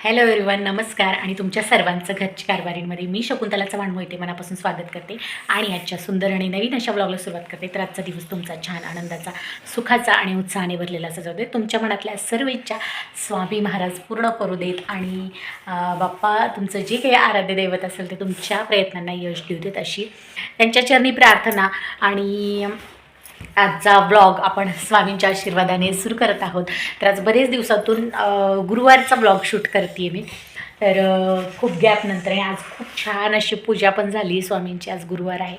Hello everyone नमस्कार आणि तुमच्या सर्वांचं घरची कारभारींमध्ये मी शकुंतला चव्हाण मोहिते मनापासून स्वागत करते आणि आजच्या सुंदर आणि नवीन अशा ब्लॉगला सुरुवात करते. तर आजचा दिवस तुमचा छान आनंदाचा सुखाचा आणि उत्साहाने भरलेला असा जाऊ दे तुमच्या मनातल्या सर्व इच्छा स्वामी महाराज पूर्ण करू देत आणि बाप्पा तुमचं जे काही आराध्य दैवत असेल ते तुमच्या प्रयत्नांना यश देऊ देत अशी त्यांच्या चरणी प्रार्थना आणि आजचा ब्लॉग आपण स्वामींच्या आशीर्वादाने सुरू करत आहोत. तर आज बरेच दिवसातून गुरुवारचा ब्लॉग शूट करते मी. तर खूप गॅप नंतर आणि आज खूप छान अशी पूजा पण झाली. स्वामींची आज गुरुवार आहे.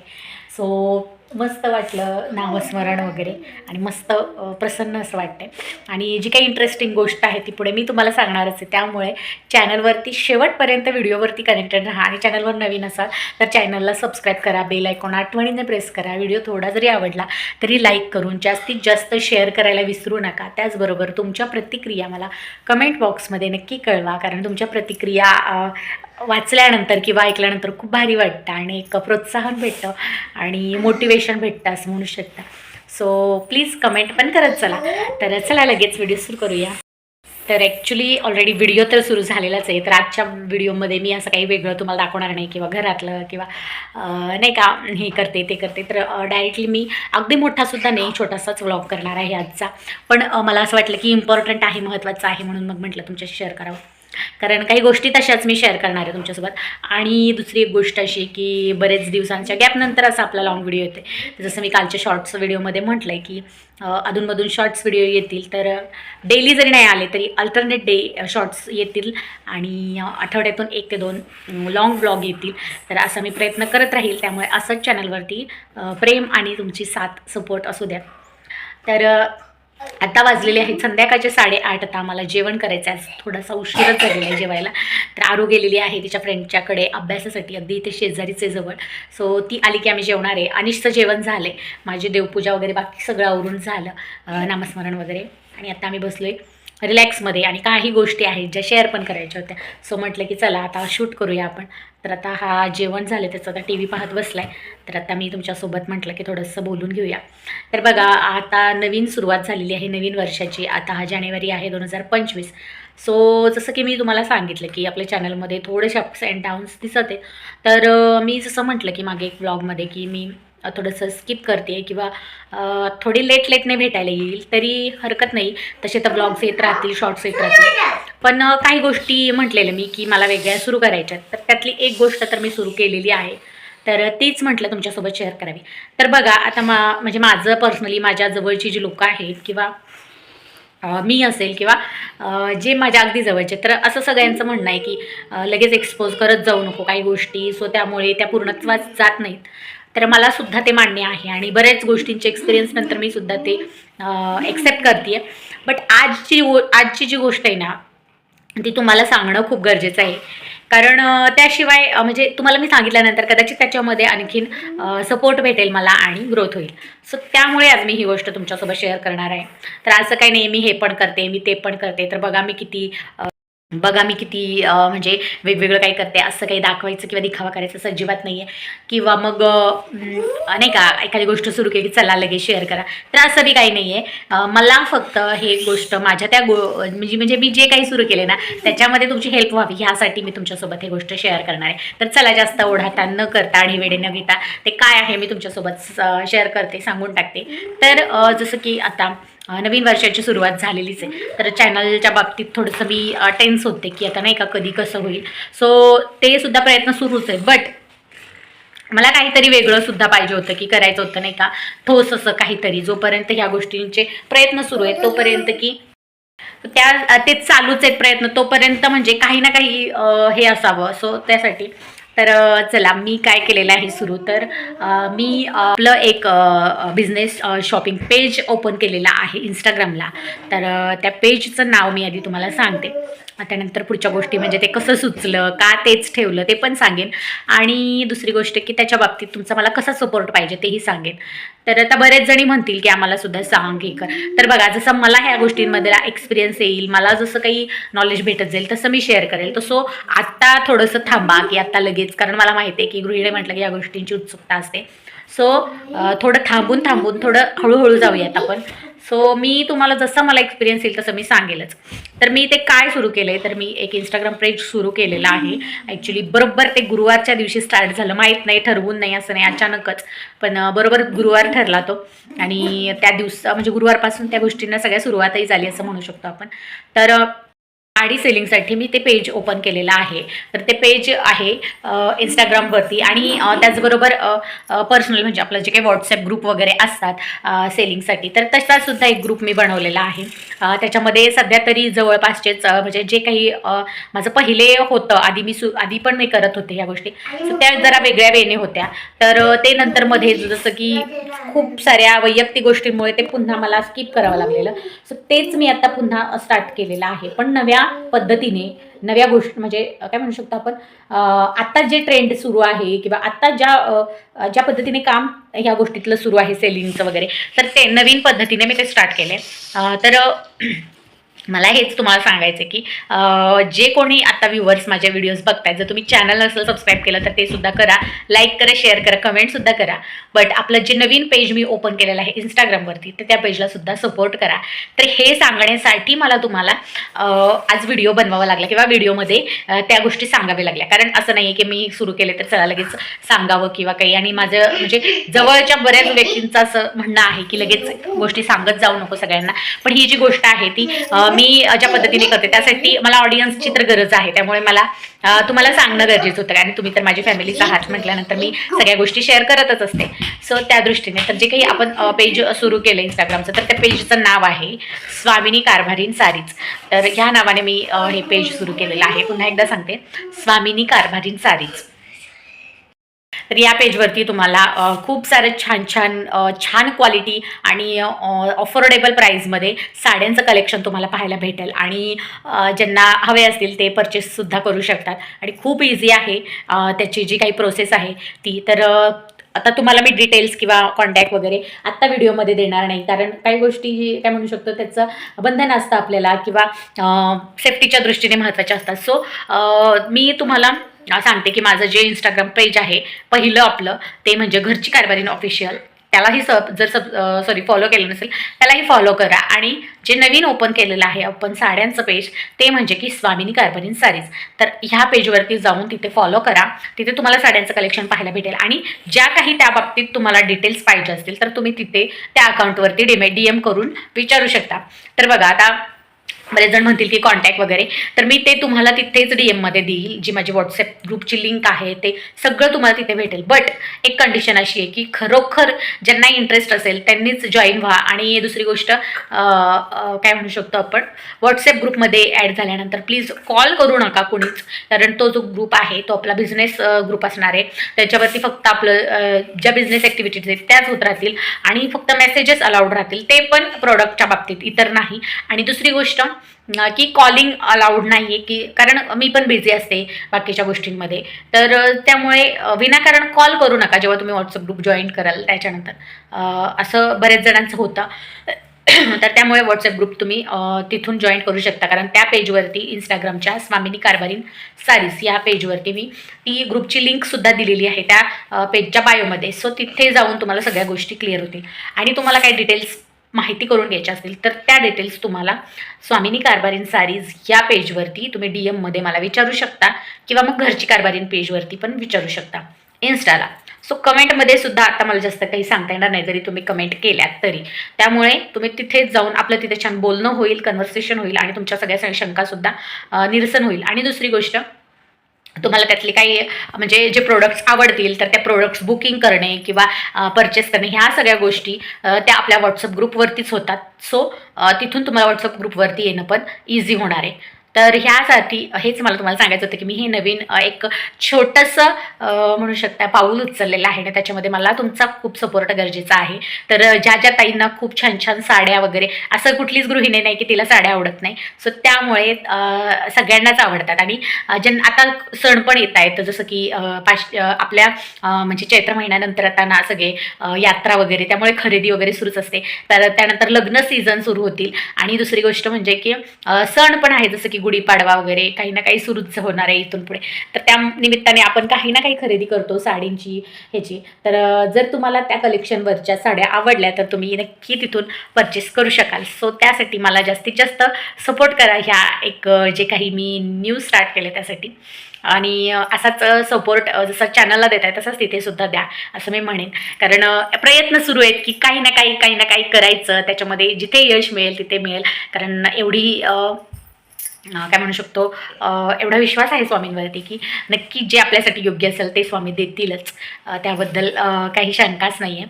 सो मस्त वाटलं नावस्मरण वगैरे आणि मस्त प्रसन्न असं वाटतंय. आणि जी काही इंटरेस्टिंग गोष्ट आहे ती पुढे मी तुम्हाला सांगणारच आहे. त्यामुळे चॅनलवरती शेवटपर्यंत व्हिडिओवरती कनेक्टेड राहा आणि चॅनलवर नवीन असाल तर चॅनलला सबस्क्राईब करा बेल ऐकून आठवणीने प्रेस करा. व्हिडिओ थोडा जरी आवडला तरी लाईक करून जास्तीत जास्त शेअर करायला विसरू नका. त्याचबरोबर तुमच्या प्रतिक्रिया मला कमेंट बॉक्समध्ये नक्की कळवा कारण तुमच्या प्रतिक्रिया वाचल्यानंतर किंवा ऐकल्यानंतर खूप भारी वाटतं आणि एक प्रोत्साहन भेटतं आणि मोटिवेशन भेटतं असं म्हणू शकता. सो प्लीज कमेंट पण करत चला. तर चला लगेच व्हिडिओ सुरू करूया. तर ॲक्च्युली ऑलरेडी व्हिडिओ तर सुरू झालेलाच आहे. तर आजच्या व्हिडिओमध्ये मी असं काही वेगळं तुम्हाला दाखवणार नाही किंवा घरातलं किंवा नाही का हे करते ते करते. तर डायरेक्टली मी अगदी मोठासुद्धा नाही छोटासाच व्लॉग करणार आहे आजचा. पण मला असं वाटलं की इम्पॉर्टंट आहे महत्त्वाचं आहे म्हणून मग म्हटलं तुमच्याशी शेअर करावं. कारण काही गोष्टी तशाच मी शेअर करणार आहे तुमच्यासोबत. आणि दुसरी एक गोष्ट अशी की बरेच दिवसांच्या गॅपनंतर असा आपला लॉंग व्हिडिओ येते तर जसं मी कालच्या शॉर्ट्स व्हिडिओमध्ये म्हटलं आहे की अधूनमधून शॉर्ट्स व्हिडिओ येतील तर डेली जरी नाही आले तरी अल्टरनेट डे शॉर्ट्स येतील आणि आठवड्यातून एक ते दोन लॉंग ब्लॉग येतील. तर असा मी प्रयत्न करत राहील. त्यामुळे असंच चॅनलवरती प्रेम आणि तुमची साथ सपोर्ट असू द्या. तर आता वाजलेले आहेत संध्याकाळचे साडेआठ. आता आम्हाला जेवण करायचं आहे. थोडासा उशीरच झालेला आहे जेवायला. तर आरू गेलेली आहे तिच्या फ्रेंडच्याकडे अभ्यासासाठी. अगदी इथे शेजारीचे जवळ. सो ती आली की आम्ही जेवणार आहे. अनिशचं जेवण झालं आहे माझी देवपूजा वगैरे बाकी सगळं आवरून झालं. नामस्मरण वगैरे. आणि आता आम्ही बसलो आहे रिलॅक्समध्ये आणि काही गोष्टी आहेत ज्या शेअर पण करायच्या होत्या. सो म्हटलं की चला आता शूट करूया आपण. तर आता हा जेवण झालं त्याचं आता टी व्ही पाहत बसला आहे तर आता मी तुमच्यासोबत म्हटलं की थोडंसं बोलून घेऊया. तर बघा आता नवीन सुरुवात झालेली आहे नवीन वर्षाची. आता हा जानेवारी आहे दोन हजार पंचवीस. सो जसं की मी तुम्हाला सांगितलं की आपल्या चॅनलमध्ये थोडेसे अप्स अँड डाऊन्स दिसत आहे तर मी जसं म्हटलं की मागे एक ब्लॉगमध्ये की मी थोडंसं स्किप करते किंवा थोडी लेट लेटने भेटायला येईल तरी हरकत नाही. तसे तर ब्लॉग्स येत राहतील शॉर्ट्स येत राहतील. पण काही गोष्टी म्हटलेल्या मी की मला वेगळ्या सुरू करायच्या आहेत. तर त्यातली एक गोष्ट तर मी सुरू केलेली आहे. तर तीच म्हटलं तुमच्यासोबत शेअर करावी. तर बघा आता मा म्हणजे माझं पर्सनली माझ्या जवळची जी लोकं आहेत किंवा मी असेल किंवा जे माझ्या अगदी जवळचे तर असं सगळ्यांचं म्हणणं आहे की लगेच एक्सपोज करत जाऊ नको काही गोष्टी. सो त्यामुळे त्या पूर्णत्वात जात नाहीत. तर मला सुद्धा ते मान्य आहे आणि बऱ्याच गोष्टींचे एक्सपिरियन्स नंतर मी सुद्धा ते एक्सेप्ट करते बट आजची गो- आजची जी गोष्ट आहे ना ती तुम्हाला सांगणं खूप गरजेचं आहे. कारण त्याशिवाय म्हणजे तुम्हाला मी सांगितल्यानंतर कदाचित त्याच्यामध्ये आणखीन सपोर्ट भेटेल मला आणि ग्रोथ होईल. सो त्यामुळे आज मी ही गोष्ट तुमच्यासोबत शेअर करणार आहे. तर असं काही नाही मी हे पण करते मी ते पण करते. तर बघा मी किती बघा मी किती म्हणजे वेगवेगळं काही करते असं काही दाखवायचं किंवा दिखावा करायचं असं अजिबात नाही आहे किंवा मग नाही का एखादी गोष्ट सुरू केली चला लगेच शेअर करा. तर असं बी काही नाही आहे मला फक्त हे गोष्ट माझ्या त्या गो म्हणजे म्हणजे मी जे काही सुरू केले ना त्याच्यामध्ये तुमची हेल्प व्हावी ह्यासाठी मी तुमच्यासोबत हे गोष्ट शेअर करणार आहे. तर चला जास्त ओढाता न करता आणि वेडे न घेता ते काय आहे मी तुमच्यासोबत शेअर करते सांगून टाकते. तर जसं की आता नवीन वर्षाची सुरुवात झालेलीच आहे. तर चॅनलच्या बाबतीत थोडंसं मी टेन्स होते की आता नाही का कधी कसं होईल. सो ते सुद्धा प्रयत्न सुरूच आहेत बट मला काहीतरी वेगळं सुद्धा पाहिजे होतं की करायचं होतं नाही का? ठोस असं काहीतरी. जोपर्यंत ह्या गोष्टींचे प्रयत्न सुरू आहेत तोपर्यंत की त्या ते चालूच आहेत प्रयत्न. तोपर्यंत म्हणजे काही ना काही हे असावं. सो त्यासाठी तर चला मी काय केलेलं आहे सुरू. तर मी आपलं एक बिझनेस शॉपिंग पेज ओपन केलेला आहे इंस्टाग्रामला तर त्या पेजचं नाव मी आधी तुम्हाला सांगते. त्यानंतर पुढच्या गोष्टी म्हणजे ते कसं सुचलं का तेच ठेवलं ते पण सांगेन. आणि दुसरी गोष्ट की त्याच्या बाबतीत तुमचा मला कसा सपोर्ट पाहिजे तेही सांगेन. तर आता बरेच जणी म्हणतील की आम्हाला सुद्धा सांग हे कर. तर बघा जसं मला ह्या गोष्टींमध्ये एक्सपिरियन्स येईल मला जसं काही नॉलेज भेटत जाईल तसं मी शेअर करेल. तर सो आत्ता थोडंसं थांबा की आत्ता लगेच कारण मला माहिती आहे की गृहिणी म्हटलं की या गोष्टींची उत्सुकता असते. सो थोडं थांबून थांबून थोडं हळूहळू जाऊयात आपण. सो मी तुम्हाला जसं मला एक्सपिरियन्स येईल तसं मी सांगेलच. तर मी ते काय सुरू केलं आहे तर मी एक इंस्टाग्राम पेज सुरू केलेलं आहे. ॲक्च्युली बरोबर ते गुरुवारच्या दिवशी स्टार्ट झालं. माहीत नाही ठरवून नाही असं नाही अचानकच. पण बरोबर गुरुवार ठरला तो. आणि त्या दिवस म्हणजे गुरुवारपासून त्या गोष्टींना सगळ्या सुरुवातही झाली असं म्हणू शकतो आपण. तर आय साडी सेलिंगसाठी मी ते पेज ओपन केलेलं आहे. तर ते पेज आहे इंस्टाग्रामवरती आणि त्याचबरोबर पर्सनल म्हणजे आपलं जे काही व्हॉट्सॲप ग्रुप वगैरे असतात सेलिंगसाठी तर तसासुद्धा एक ग्रुप मी बनवलेला आहे. त्याच्यामध्ये सध्या तरी जवळपासचेच म्हणजे जे काही माझं पहिले होतं आधी मी सु आधी पण मी करत होते ह्या गोष्टी. सो त्या जरा वेगळ्या वेने होत्या. तर ते नंतर मध्ये जसं की खूप साऱ्या वैयक्तिक गोष्टींमुळे ते पुन्हा मला स्किप करावं लागलेलं. सो तेच मी आता पुन्हा स्टार्ट केलेलं आहे. पण नव्या पद्धतीने नव्या गोष्ट म्हणजे काय म्हणू शकतो आपण आत्ता जे ट्रेंड सुरू आहे किंवा आत्ता ज्या ज्या पद्धतीने काम ह्या गोष्टीतलं सुरू आहे सेलिंगचं वगैरे तर ते नवीन पद्धतीने मी ते स्टार्ट केले. तर मला हेच तुम्हाला सांगायचं आहे की जे कोणी आता व्ह्युअर्स माझ्या व्हिडिओज बघतायत जर तुम्ही चॅनल नसेल सबस्क्राईब केलं तर ते सुद्धा करा. लाईक करा शेअर करा कमेंटसुद्धा करा. बट आपलं जे नवीन पेज मी ओपन केलेलं आहे इंस्टाग्रामवरती तर त्या पेजला सुद्धा सपोर्ट करा. तर हे सांगण्यासाठी मला तुम्हाला आज व्हिडिओ बनवावा लागला किंवा व्हिडिओमध्ये त्या गोष्टी सांगाव्या लागल्या. कारण असं नाही आहे की मी सुरू केले तर चला लगेच सांगावं किंवा काही. आणि माझं म्हणजे जवळच्या बऱ्याच व्यक्तींचं असं म्हणणं आहे की लगेच गोष्टी सांगत जाऊ नको सगळ्यांना. पण ही जी गोष्ट आहे ती मी ज्या पद्धतीने करते त्यासाठी मला ऑडियन्सची तर गरज आहे. त्यामुळे मला तुम्हाला सांगणं गरजेचं होतं. आणि तुम्ही तर माझी फॅमिलीचा हात म्हटल्यानंतर मी सगळ्या गोष्टी शेअर करतच असते. सो त्या दृष्टीने तर जे काही आपण पेज सुरू केलं इंस्टाग्रामचं तर त्या पेजचं नाव आहे स्वामिनी कारभारीन सारीच. तर ह्या नावाने मी हे पेज सुरू केलेलं आहे. पुन्हा एकदा सांगते. स्वामिनी कारभारीन सारीच. तर या पेजवरती तुम्हाला खूप सारं छान छान छान क्वालिटी आणि अफोर्डेबल प्राईजमध्ये साड्यांचं कलेक्शन तुम्हाला पाहायला भेटेल. आणि ज्यांना हवे असतील ते परचेससुद्धा करू शकतात. आणि खूप इझी आहे त्याची जी काही प्रोसेस आहे ती. तर आता तुम्हाला मी डिटेल्स किंवा कॉन्टॅक्ट वगैरे आत्ता व्हिडिओमध्ये देणार नाही. कारण काही गोष्टी काय म्हणू शकतो त्याचं बंधन असतं आपल्याला किंवा सेफ्टीच्या दृष्टीने महत्त्वाच्या असतात. सो मी तुम्हाला सांगते की माझं जे इंस्टाग्राम पेज आहे पहिलं आपलं ते म्हणजे घरची कारभारीन ऑफिशियल त्यालाही सब जर सब सॉरी फॉलो केलं नसेल त्यालाही फॉलो करा. आणि जे नवीन ओपन केलेलं आहे आपण साड्यांचं पेज ते म्हणजे की स्वामिनी कारभारीन सारीज तर ह्या पेजवरती जाऊन तिथे फॉलो करा. तिथे तुम्हाला साड्यांचं कलेक्शन पाहायला भेटेल. आणि ज्या काही त्या बाबतीत तुम्हाला डिटेल्स पाहिजे असतील तर तुम्ही तिथे त्या अकाउंटवरती डीमे डी एम करून विचारू शकता. तर बघा आता बरेच जण म्हणतील की कॉन्टॅक्ट वगैरे. तर मी ते तुम्हाला तिथेच डी एममध्ये देईल जी माझी व्हॉट्सअप ग्रुपची लिंक आहे ते सगळं तुम्हाला तिथे भेटेल. बट एक कंडिशन अशी आहे की खरोखर ज्यांना इंटरेस्ट असेल त्यांनीच जॉईन व्हा. आणि दुसरी गोष्ट काय म्हणू शकतो आपण व्हॉट्सअप ग्रुपमध्ये ॲड झाल्यानंतर प्लीज कॉल करू नका कोणीच. कारण तो जो ग्रुप आहे तो आपला बिझनेस ग्रुप असणार आहे. त्याच्यावरती फक्त आपलं ज्या बिझनेस ॲक्टिव्हिटीज आहेत त्याच होत राहतील. आणि फक्त मेसेजेस अलाउड राहतील. ते पण प्रोडक्टच्या बाबतीत इतर नाही. आणि दुसरी गोष्ट की कॉलिंग अलाउड नाही आहे की कारण मी पण बिझी असते बाकीच्या गोष्टींमध्ये. तर त्यामुळे विनाकारण कॉल करू नका जेव्हा तुम्ही व्हॉट्सअप ग्रुप जॉईन कराल त्याच्यानंतर. असं बऱ्याच जणांचं होतं. तर त्यामुळे व्हॉट्सअप ग्रुप तुम्ही तिथून जॉईन करू शकता. कारण त्या पेजवरती इंस्टाग्रामच्या स्वामिनी कारभारीन सारीस या पेजवरती मी ती ग्रुपची लिंकसुद्धा दिलेली आहे त्या पेजच्या बायोमध्ये सो तिथे जाऊन तुम्हाला सगळ्या गोष्टी क्लिअर होतील. आणि तुम्हाला काही डिटेल्स माहिती करून घ्यायची असतील तर त्या डिटेल्स तुम्हाला स्वामिनी कारभारीन सारीज या पेजवरती तुम्ही डी एममध्ये मला विचारू शकता किंवा मग घरची कारभारीन पेजवरती पण विचारू शकता. इन्स्टाला सो कमेंटमध्ये सुद्धा आता मला जास्त काही सांगता येणार नाही जरी तुम्ही कमेंट केल्यात तरी. त्यामुळे तुम्ही तिथेच जाऊन आपलं तिथे छान बोलणं होईल कन्व्हर्सेशन होईल आणि तुमच्या सगळ्या सगळ्या शंकासुद्धा निरसन होईल. आणि दुसरी गोष्ट तुम्हाला त्यातले काही म्हणजे जे प्रोडक्ट्स आवडतील तर त्या प्रोडक्ट्स बुकिंग करणे किंवा परचेस करणे ह्या सगळ्या गोष्टी त्या आपल्या व्हॉट्सअप ग्रुपवरतीच होतात. सो तिथून तुम्हाला व्हॉट्सअप ग्रुपवरती येणं पण इझी होणार आहे. तर ह्यासाठी हेच मला तुम्हाला सांगायचं होतं की मी हे नवीन एक छोटंसं म्हणू शकता पाऊल उचललेलं आहे. आणि त्याच्यामध्ये मला तुमचा खूप सपोर्ट गरजेचा आहे. तर ज्या ज्या ताईंना खूप छान छान साड्या वगैरे असं कुठलीच गृहिणी नाही की तिला साड्या आवडत नाही. सो त्यामुळे सगळ्यांनाच आवडतात. आणि अ, ज्यां आता सण पण येत आहेत. जसं की पाश आपल्या म्हणजे चैत्र महिन्यानंतर आता ना सगळे यात्रा वगैरे त्यामुळे खरेदी वगैरे सुरूच असते. तर त्यानंतर लग्न सीझन सुरू होतील. आणि दुसरी गोष्ट म्हणजे की सण पण आहे जसं की गुढीपाडवा वगैरे काही ना काही सुरूच होणार आहे इथून पुढे. तर त्या निमित्ताने आपण काही ना काही खरेदी करतो साडींची ह्याची. तर जर तुम्हाला त्या कलेक्शनवरच्या साड्या आवडल्या तर तुम्ही नक्की तिथून परचेस करू शकाल. सो त्यासाठी मला जास्तीत जास्त सपोर्ट करा ह्या एक जे काही मी न्यूज स्टार्ट केले त्यासाठी. आणि असाच सपोर्ट जसा चॅनलला देत आहे तसाच तिथे सुद्धा द्या असं मी म्हणेन. कारण प्रयत्न सुरू आहेत की काही ना काही काही ना काही करायचं. त्याच्यामध्ये जिथे यश मिळेल तिथे मिळेल. कारण एवढी काय म्हणू शकतो एवढा विश्वास आहे स्वामींवरती की नक्की जे आपल्यासाठी योग्य असेल ते स्वामी देतीलच. त्याबद्दल काही शंकाच नाही आहे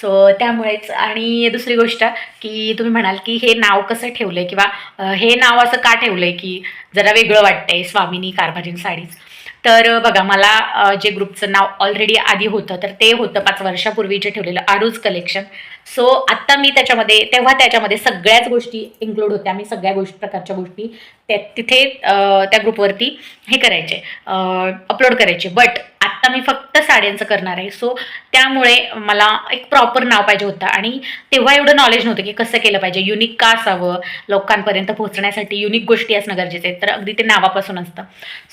सो त्यामुळेच आणि दुसरी गोष्ट की तुम्ही म्हणाल की हे नाव कसं ठेवलं आहे किंवा हे नाव असं का ठेवलं आहे की जरा वेगळं वाटतं आहे स्वामिनी कारभारीन साडीज तर बघा मला जे ग्रुपचं नाव ऑलरेडी आधी होतं तर ते होतं पाच वर्षापूर्वी जे ठेवलेलं आरूज कलेक्शन सो आत्ता मी त्याच्यामध्ये तेव्हा त्याच्यामध्ये सगळ्याच गोष्टी इन्क्लूड होत्या. मी सगळ्या गोष्टी प्रकारच्या गोष्टी त्या तिथे त्या ग्रुपवरती हे करायचे अपलोड करायचे. बट आता मी फक्त साड्यांचं करणार आहे. सो त्यामुळे मला एक प्रॉपर नाव पाहिजे होतं. आणि तेव्हा एवढं नॉलेज नव्हतं की कसं केलं पाहिजे. युनिक का असावं? लोकांपर्यंत पोहोचण्यासाठी युनिक गोष्टी असणं गरजेचं आहे. तर अगदी ते नावापासून असतं.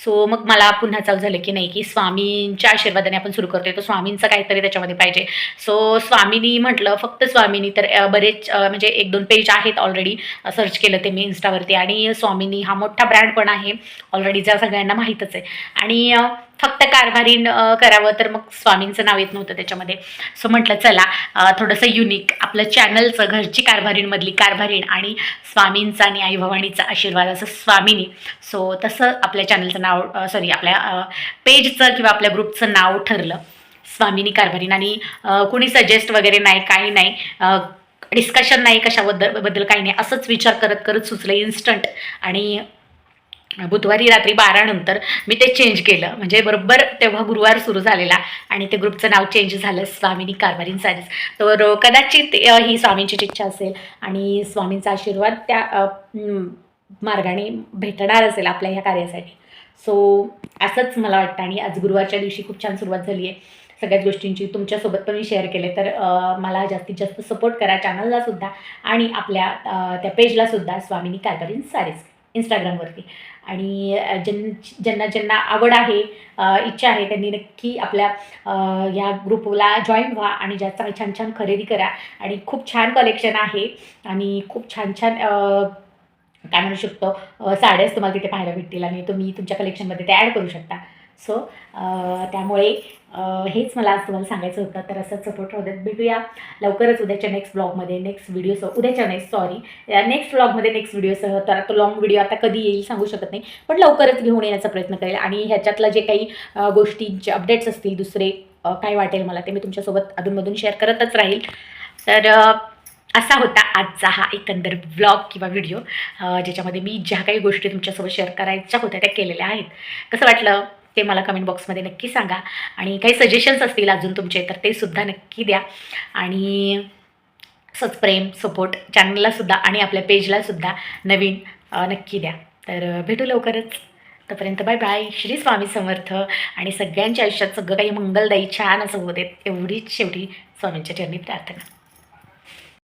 सो मग मला पुन्हा चालू झालं की नाही की स्वामींच्या आशीर्वादाने आपण सुरू करतोय. तर स्वामींचं काहीतरी त्याच्यामध्ये पाहिजे. सो स्वामीनी म्हटलं फक्त स्वामीनी तर बरेच म्हणजे एक दोन पेज आहेत ऑलरेडी सर्च केलं ते मी इन्स्टावरती आणि स्वामीनी हा मोठा ब्रँड पण आहे. ऑलरेडी ज्या सगळ्यांना माहीतच आहे. आणि फक्त कारभारी करावं तर मग स्वामींचं नाव येत नव्हतं त्याच्यामध्ये. सो म्हटलं चला थोडंसं युनिक आपलं चॅनलचं घरची कारभारीणमधली कारभारीण आणि स्वामींचा आणि आई भवानीचा आशीर्वाद असं स्वामिनी. सो तसं आपल्या चॅनलचं नाव सॉरी आपल्या पेजचं किंवा आपल्या ग्रुपचं नाव ठरलं. स्वामिनी कारभारीण आणि कुणी सजेस्ट वगैरे नाही काही नाही डिस्कशन नाही कशाबद्दल बद्दल काही नाही असंच विचार करत करत सुचलं इन्स्टंट आणि बुधवारी रात्री बारानंतर मी ते चेंज केलं. म्हणजे बरोबर तेव्हा गुरुवार सुरू झालेला आणि ते ग्रुपचं नाव चेंज झालं स्वामिनी कारभारीन सारीज. तर कदाचित ही स्वामींची इच्छा असेल आणि स्वामींचा आशीर्वाद त्या मार्गाने भेटणार असेल आपल्या ह्या कार्यासाठी. सो असंच मला वाटतं आणि आज गुरुवारच्या दिवशी खूप छान सुरुवात झाली आहे. सगळ्याच गोष्टींची तुमच्यासोबत पण मी शेअर केले. तर मला जास्तीत जास्त सपोर्ट करा चॅनललासुद्धा आणि आपल्या त्या पेजलासुद्धा स्वामिनी कारभारीन सारीज. इंस्टाग्रामवरती आणि ज्यां ज्यांना ज्यांना आवड आहे इच्छा आहे त्यांनी नक्की आपल्या या ग्रुपला जॉईन व्हा आणि जास्त छान छान खरेदी करा. आणि खूप छान कलेक्शन आहे आणि खूप छान छान काय म्हणू शकतो साड्याच तुम्हाला तिथे पाहायला भेटतील आणि तुम्ही तुमच्या कलेक्शनमध्ये ते ॲड करू शकता. सो त्यामुळे हेच मला आज तुम्हाला सांगायचं होतं. तर असंच सपोर्ट होत भेटूया लवकरच उद्याच्या नेक्स्ट ब्लॉगमध्ये नेक्स्ट व्हिडिओसह उद्याच्या नेक्स्ट सॉरी नेक्स्ट ब्लॉगमध्ये नेक्स्ट व्हिडिओसह तर तो लॉंग व्हिडिओ आता कधी येईल सांगू शकत नाही. पण लवकरच घेऊन येण्याचा प्रयत्न करेल. आणि ह्याच्यातलं जे काही गोष्टींचे अपडेट्स असतील दुसरे काय वाटेल मला ते मी तुमच्यासोबत अधूनमधून शेअर करतच राहील. तर असा होता आजचा हा एकंदर ब्लॉग किंवा व्हिडिओ ज्याच्यामध्ये मी ज्या काही गोष्टी तुमच्यासोबत शेअर करायच्या होत्या त्या केलेल्या आहेत. कसं वाटलं? ते मला कमेंट बॉक्समध्ये नक्की सांगा. आणि काही सजेशन्स असतील अजून तुमचे तर ते सुद्धा नक्की द्या. आणि सच प्रेम सपोर्ट चॅनललासुद्धा आणि आपल्या पेजलासुद्धा नवीन नक्की द्या. तर भेटू लवकरच. तोपर्यंत बाय बाय श्री स्वामी समर्थ. आणि सगळ्यांच्या आयुष्यात सगळं काही मंगलदायी छान असं होते एवढीच शेवटी स्वामींच्या चरणी प्रार्थना.